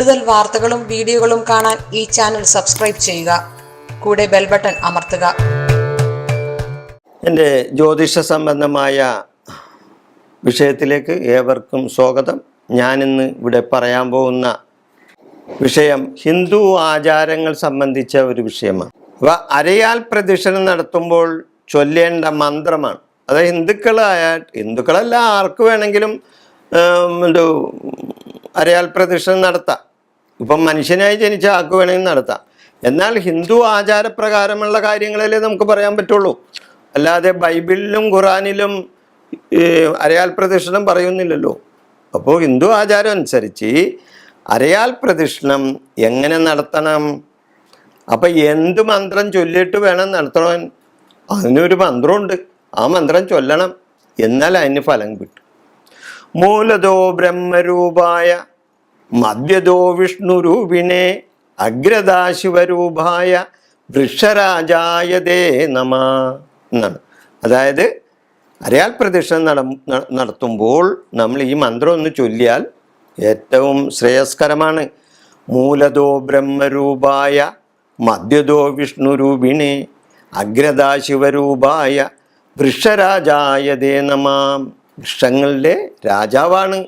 കൂടുതൽ വാർത്തകളും വീഡിയോകളും കാണാൻ ഈ ചാനൽ സബ്സ്ക്രൈബ് ചെയ്യുക. കൂടെ ബെൽ ബട്ടൺ അമർത്തുക. എന്റെ ജ്യോതിഷ സംബന്ധമായ വിഷയത്തിലേക്ക് ഏവർക്കും സ്വാഗതം. ഞാനിന്ന് ഇവിടെ പറയാൻ പോകുന്ന വിഷയം ഹിന്ദു ആചാരങ്ങൾ സംബന്ധിച്ച ഒരു വിഷയമാണ്. അപ്പോൾ അരയാൽ പ്രദക്ഷിണം നടത്തുമ്പോൾ ചൊല്ലേണ്ട മന്ത്രമാണ്. അത് ഹിന്ദുക്കളായ ഹിന്ദുക്കളല്ല ആർക്ക് വേണമെങ്കിലും അരയാൽ പ്രദക്ഷിണം നടത്താം. ഇപ്പം മനുഷ്യനായി ജനിച്ച ആക്കു വേണമെങ്കിൽ നടത്താം. എന്നാൽ ഹിന്ദു ആചാരപ്രകാരമുള്ള കാര്യങ്ങളല്ലേ നമുക്ക് പറയാൻ പറ്റുള്ളൂ. അല്ലാതെ ബൈബിളിലും ഖുറാനിലും അരയാൽ പ്രദക്ഷിണം പറയുന്നില്ലല്ലോ. അപ്പോൾ ഹിന്ദു ആചാരം അനുസരിച്ച് അരയാൽ പ്രദക്ഷിണം എങ്ങനെ നടത്തണം? അപ്പം എന്ത് മന്ത്രം ചൊല്ലിയിട്ട് വേണം നടത്തണം അതിനൊരു മന്ത്രമുണ്ട്. ആ മന്ത്രം ചൊല്ലണം. എന്നാൽ അതിന് ഫലം കിട്ടും. മൂലതോ ബ്രഹ്മരൂപായ മധ്യതോ വിഷ്ണുരൂപിണേ അഗ്രദാശിവരൂപായ വൃക്ഷരാജായ ദേ നമ എന്നാണ്. അതായത് അരയാൽ പ്രദക്ഷിണം നട നടത്തുമ്പോൾ നമ്മൾ ഈ മന്ത്രം ഒന്ന് ചൊല്ലിയാൽ ഏറ്റവും ശ്രേയസ്കരമാണ്. മൂലതോ ബ്രഹ്മരൂപായ മധ്യതോ വിഷ്ണുരൂപിണേ അഗ്രതാ ശിവരൂപായ വൃക്ഷരാജായ ദേ നമാം. വൃക്ഷങ്ങളുടെ രാജാവാണ്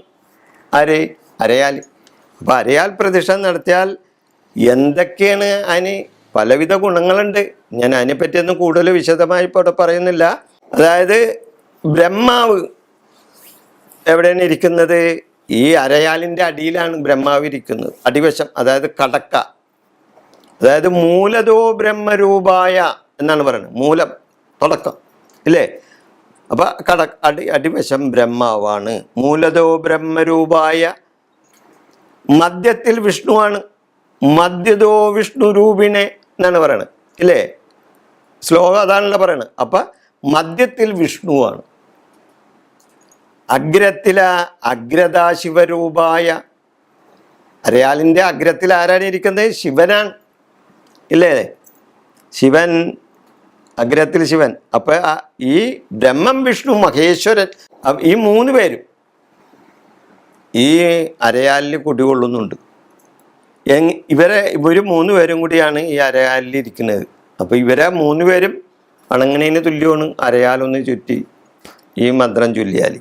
ആരെ? അരയാൽ. അപ്പോൾ അരയാൽ പ്രതിഷ്ഠ നടത്തിയാൽ എന്തൊക്കെയാണ് അതിന് പലവിധ ഗുണങ്ങളുണ്ട്. ഞാൻ അതിനെപ്പറ്റിയൊന്നും കൂടുതൽ വിശദമായി ഇപ്പോൾ ഇവിടെ പറയുന്നില്ല. അതായത് ബ്രഹ്മാവ് എവിടെയാണ് ഇരിക്കുന്നത്? ഈ അരയാലിന്റെ അടിയിലാണ് ബ്രഹ്മാവ് ഇരിക്കുന്നത്. അടിവശം അതായത് കടക്ക. അതായത് മൂലതോ ബ്രഹ്മരൂപായ എന്നാണ് പറയുന്നത്. മൂലം തുടക്കം. ഇല്ലേ? അപ്പൊ കട അടി അടിവശം ബ്രഹ്മാവാണ്. മൂലതോ ബ്രഹ്മരൂപായ മധ്യത്തിൽ വിഷ്ണുവാണ്. മദ്യതോ വിഷ്ണു രൂപിണെ എന്നാണ് പറയണത്. ഇല്ലേ? ശ്ലോകം അതാണല്ലോ പറയണത്. അപ്പൊ മദ്യത്തിൽ വിഷ്ണുവാണ്. അഗ്രത്തില അഗ്രതാ ശിവരൂപായ അഗ്രത്തിൽ ആരാണ് ഇരിക്കുന്നത്? ശിവനാണ്. ഇല്ലേ? ശിവൻ അഗ്രത്തിൽ ശിവൻ. അപ്പൊ ഈ ബ്രഹ്മം വിഷ്ണു മഹേശ്വരൻ ഈ മൂന്ന് പേരും ഈ അരയാലിൽ കുടികൊള്ളുന്നുണ്ട്. ഇവരെ ഇവർ മൂന്ന് പേരും കൂടിയാണ് ഈ അരയാലിൽ ഇരിക്കുന്നത്. അപ്പോൾ ഇവരെ മൂന്ന് പേരും അണങ്ങനേന് തുല്യമാണ് അരയാലൊന്ന് ചുറ്റി ഈ മന്ത്രം ചൊല്ലിയാൽ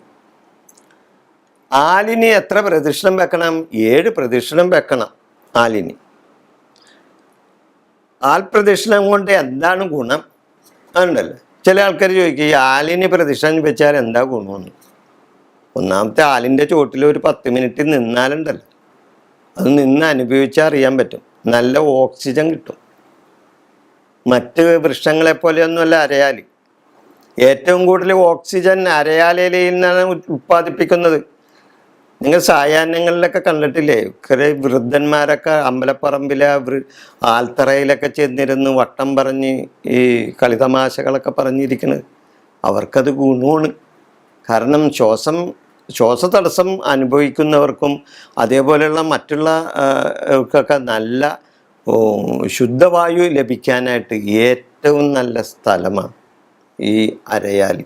ആലിന് എത്ര പ്രദക്ഷിണം വെക്കണം? ഏഴ് പ്രദക്ഷിണം വെക്കണം ആലിന്. ആൽപ്രദക്ഷിണം കൊണ്ട് എന്താണ് ഗുണം? ഉണ്ടല്ലോ ചില ആൾക്കാർ ചോദിക്കും ഈ ആലിന് പ്രദക്ഷിണം വെച്ചാൽ എന്താ ഗുണമെന്ന് ഒന്നാമത്തെ ആലിന്റെ ചോട്ടിൽ ഒരു പത്ത് മിനിറ്റ് നിന്നാലുണ്ടല്ലോ. അത് നിന്ന് അനുഭവിച്ചാൽ അറിയാൻ പറ്റും. നല്ല ഓക്സിജൻ കിട്ടും. മറ്റ് വൃക്ഷങ്ങളെ പോലെയൊന്നുമല്ല അരയാലി. ഏറ്റവും കൂടുതൽ ഓക്സിജൻ അരയാലയിൽ നിന്നാണ് ഉത്പാദിപ്പിക്കുന്നത്. നിങ്ങൾ സായാഹ്നങ്ങളിലൊക്കെ കണ്ടിട്ടില്ലേ? കുറേ വൃദ്ധന്മാരൊക്കെ അമ്പലപ്പറമ്പിലെ ആൽത്തറയിലൊക്കെ ചെന്നിരുന്ന് വട്ടം പറഞ്ഞ് ഈ കളിതമാശകളൊക്കെ പറഞ്ഞിരിക്കുന്നത് അവർക്കത് ഗുണമാണ്. കാരണം ശ്വാസം ശ്വാസതടസ്സം അനുഭവിക്കുന്നവർക്കും അതേപോലെയുള്ള മറ്റുള്ള ഒക്കെ നല്ല ശുദ്ധവായു ലഭിക്കാനായിട്ട് ഏറ്റവും നല്ല സ്ഥലമാണ് ഈ അരയാലി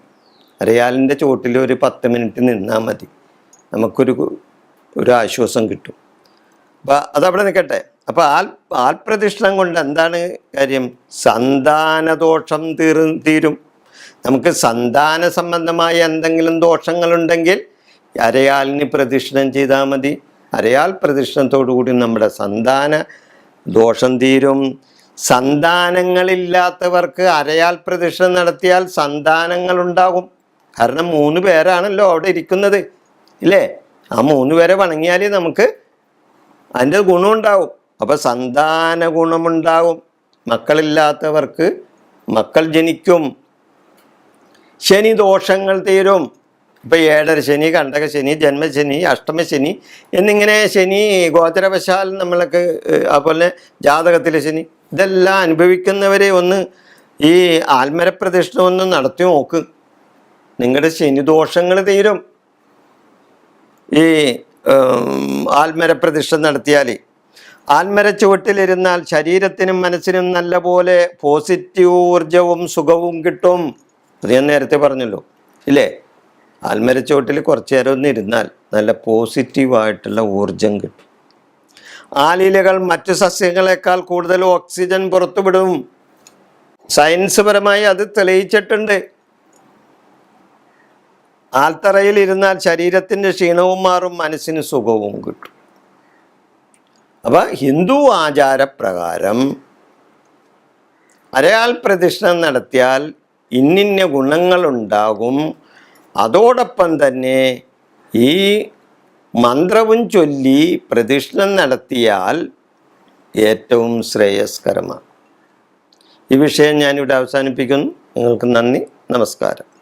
അരയാലിന്റെ ചുവട്ടിൽ ഒരു പത്ത് മിനിറ്റ് നിന്നാൽ മതി. നമുക്കൊരു ഒരു ആശ്വാസം കിട്ടും. അപ്പം അതവിടെ നിൽക്കട്ടെ. അപ്പോൾ ആൽ ആൽപ്രതിഷ്ഠം കൊണ്ട് എന്താണ് കാര്യം? സന്താനദോഷം തീർ തീരും. നമുക്ക് സന്താന സംബന്ധമായ എന്തെങ്കിലും ദോഷങ്ങളുണ്ടെങ്കിൽ അരയാലിന് പ്രദക്ഷിണം ചെയ്താൽ മതി. അരയാൽ പ്രദക്ഷിണത്തോടുകൂടി നമ്മുടെ സന്താന ദോഷം തീരും. സന്താനങ്ങളില്ലാത്തവർക്ക് അരയാൽ പ്രദക്ഷിണം നടത്തിയാൽ സന്താനങ്ങൾ ഉണ്ടാകും കാരണം മൂന്ന് പേരാണല്ലോ അവിടെ ഇരിക്കുന്നത്. ഇല്ലേ? ആ മൂന്ന് പേരെ വണങ്ങിയാൽ നമുക്ക് അതിന്റെ ഗുണമുണ്ടാവും. അപ്പോൾ സന്താന ഗുണമുണ്ടാവും. മക്കളില്ലാത്തവർക്ക് മക്കൾ ജനിക്കും. ശനി ദോഷങ്ങൾ തീരും. ഇപ്പം ഏഴര ശനി കണ്ടക ശനി ജന്മശനി അഷ്ടമശനി എന്നിങ്ങനെ ശനി ഗോത്രവശാൽ നമ്മളൊക്കെ ഏഹ്, അതുപോലെ ജാതകത്തിലെ ശനി ഇതെല്ലാം അനുഭവിക്കുന്നവരെ ഒന്ന് ഈ ആത്മരപ്രതിഷ്ഠ ഒന്ന് നടത്തി നോക്ക്. നിങ്ങളുടെ ശനി ദോഷങ്ങൾ തീരും. ഈ ആത്മരപ്രതിഷ്ഠ നടത്തിയാൽ ആത്മര ചുവട്ടിലിരുന്നാൽ ശരീരത്തിനും മനസ്സിനും നല്ല പോലെ പോസിറ്റീവ് ഊർജവും സുഖവും കിട്ടും. അത് ഞാൻ നേരത്തെ പറഞ്ഞല്ലോ. ഇല്ലേ? ആൽമര ചുവട്ടിൽ കുറച്ച് നേരം ഒന്ന് ഇരുന്നാൽ നല്ല പോസിറ്റീവായിട്ടുള്ള ഊർജം കിട്ടും. ആലിലകൾ മറ്റു സസ്യങ്ങളെക്കാൾ കൂടുതൽ ഓക്സിജൻ പുറത്തുവിടും. സയൻസ് പരമായി അത് തെളിയിച്ചിട്ടുണ്ട്. ആൽത്തറയിൽ ഇരുന്നാൽ ശരീരത്തിന്റെ ക്ഷീണവും മാറും മനസ്സിന് സുഖവും കിട്ടും. അപ്പൊ ഹിന്ദു ആചാരപ്രകാരം അരയാൽ പ്രദക്ഷിണം നടത്തിയാൽ ഇന്നിന്ന ഗുണങ്ങളുണ്ടാകും. അതോടൊപ്പം തന്നെ ഈ മന്ത്രവും ചൊല്ലി പ്രദക്ഷിണം നടത്തിയാൽ ഏറ്റവും ശ്രേയസ്കരമാണ്. ഈ വിഷയം ഞാനിവിടെ അവസാനിപ്പിക്കുന്നു. നിങ്ങൾക്ക് നന്ദി. നമസ്കാരം.